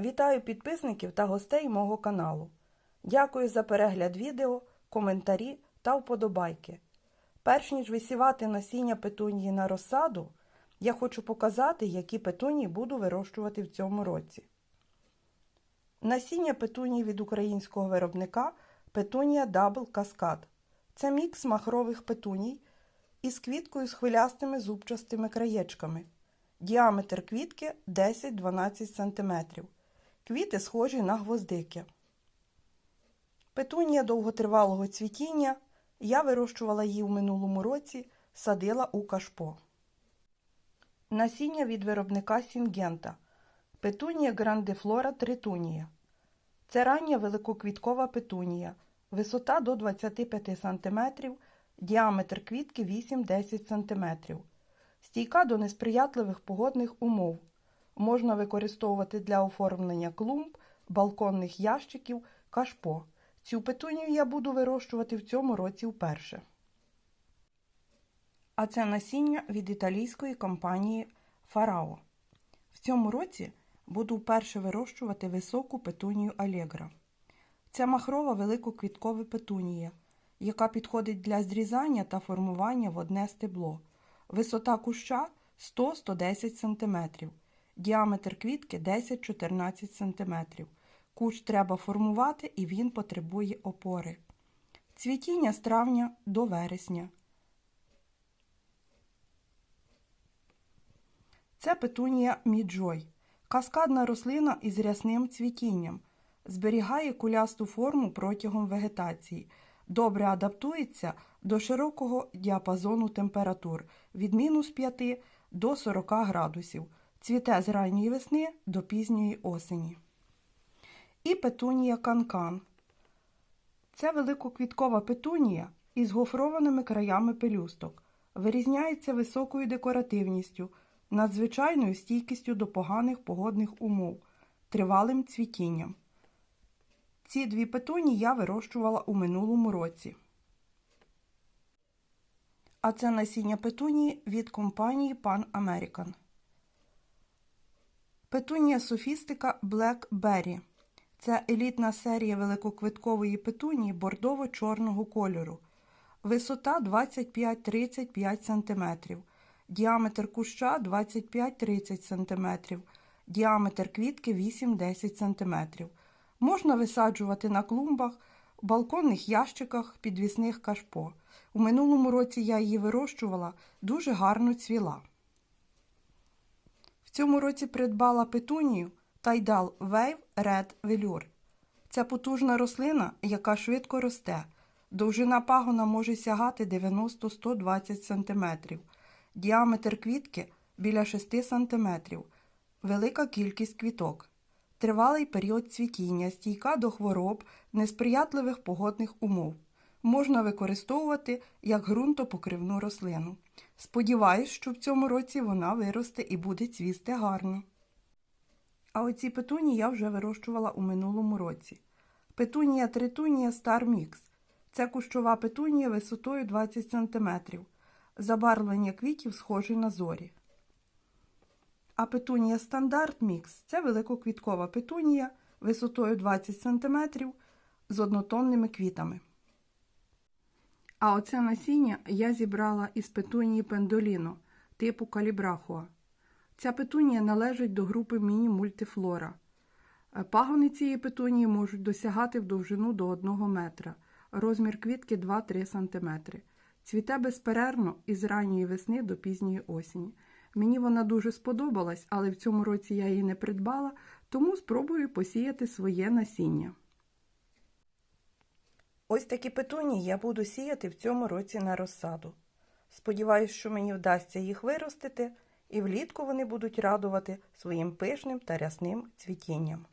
Вітаю підписників та гостей мого каналу. Дякую за перегляд відео, коментарі та вподобайки. Перш ніж висівати насіння петунії на розсаду, я хочу показати, які петунії буду вирощувати в цьому році. Насіння петунії від українського виробника Петунія Double Cascade. Це мікс махрових петуній із квіткою з хвилястими зубчастими краєчками. Діаметр квітки 10-12 см. Квіти схожі на гвоздики. Петунія довготривалого цвітіння. Я вирощувала її у минулому році, садила у кашпо. Насіння від виробника Сінгента. Петунія грандифлора тритунія. Це рання великоквіткова петунія. Висота до 25 см, діаметр квітки 8-10 см. Стійка до несприятливих погодних умов. Можна використовувати для оформлення клумб, балконних ящиків, кашпо. Цю петунію я буду вирощувати в цьому році вперше. А це насіння від італійської компанії Фарао. В цьому році буду вперше вирощувати високу петунію Алегра. Це махрова великоквіткова петунія, яка підходить для зрізання та формування в одне стебло. Висота куща 100-110 см, діаметр квітки 10-14 см. Кущ треба формувати і він потребує опори. Цвітіння з травня до вересня. Це петунія міджой. Каскадна рослина із рясним цвітінням. Зберігає кулясту форму протягом вегетації. Добре адаптується до широкого діапазону температур від мінус 5 до 40 градусів. Цвіте з ранньої весни до пізньої осені. І петунія канкан. Це великоквіткова петунія із гофрованими краями пелюсток. Вирізняється високою декоративністю, надзвичайною стійкістю до поганих погодних умов, тривалим цвітінням. Ці дві петуні я вирощувала у минулому році. А це насіння петунії від компанії Pan American. Петунія софістика Black Berry. Це елітна серія великоквиткової петунії бордово-чорного кольору. Висота 25-35 см. Діаметр куща 25-30 см. Діаметр квітки 8-10 см. Можна висаджувати на клумбах, балконних ящиках, підвісних кашпо. У минулому році я її вирощувала, дуже гарно цвіла. Цьому році придбала петунію Тайдал Wave Red Velour. Це потужна рослина, яка швидко росте. Довжина пагона може сягати 90-120 см. Діаметр квітки біля 6 см. Велика кількість квіток. Тривалий період цвітіння, стійка до хвороб, несприятливих погодних умов. Можна використовувати як ґрунтопокривну рослину. Сподіваюсь, що в цьому році вона виросте і буде цвісти гарно. А оці петуні я вже вирощувала у минулому році. Петунія тритунія Star Mix. Це кущова петунія висотою 20 см. Забарвлення квітів схоже на зорі. А петунія стандарт мікс це великоквіткова петунія висотою 20 см з однотонними квітами. А оце насіння я зібрала із петунії пендоліно типу калібрахуа. Ця петунія належить до групи міні-мультифлора. Пагони цієї петунії можуть досягати в довжину до 1 метра, розмір квітки 2-3 см. Цвіте безперервно із ранньої весни до пізньої осені. Мені вона дуже сподобалась, але в цьому році я її не придбала, тому спробую посіяти своє насіння. Ось такі петунії я буду сіяти в цьому році на розсаду. Сподіваюсь, що мені вдасться їх виростити, і влітку вони будуть радувати своїм пишним та рясним цвітінням.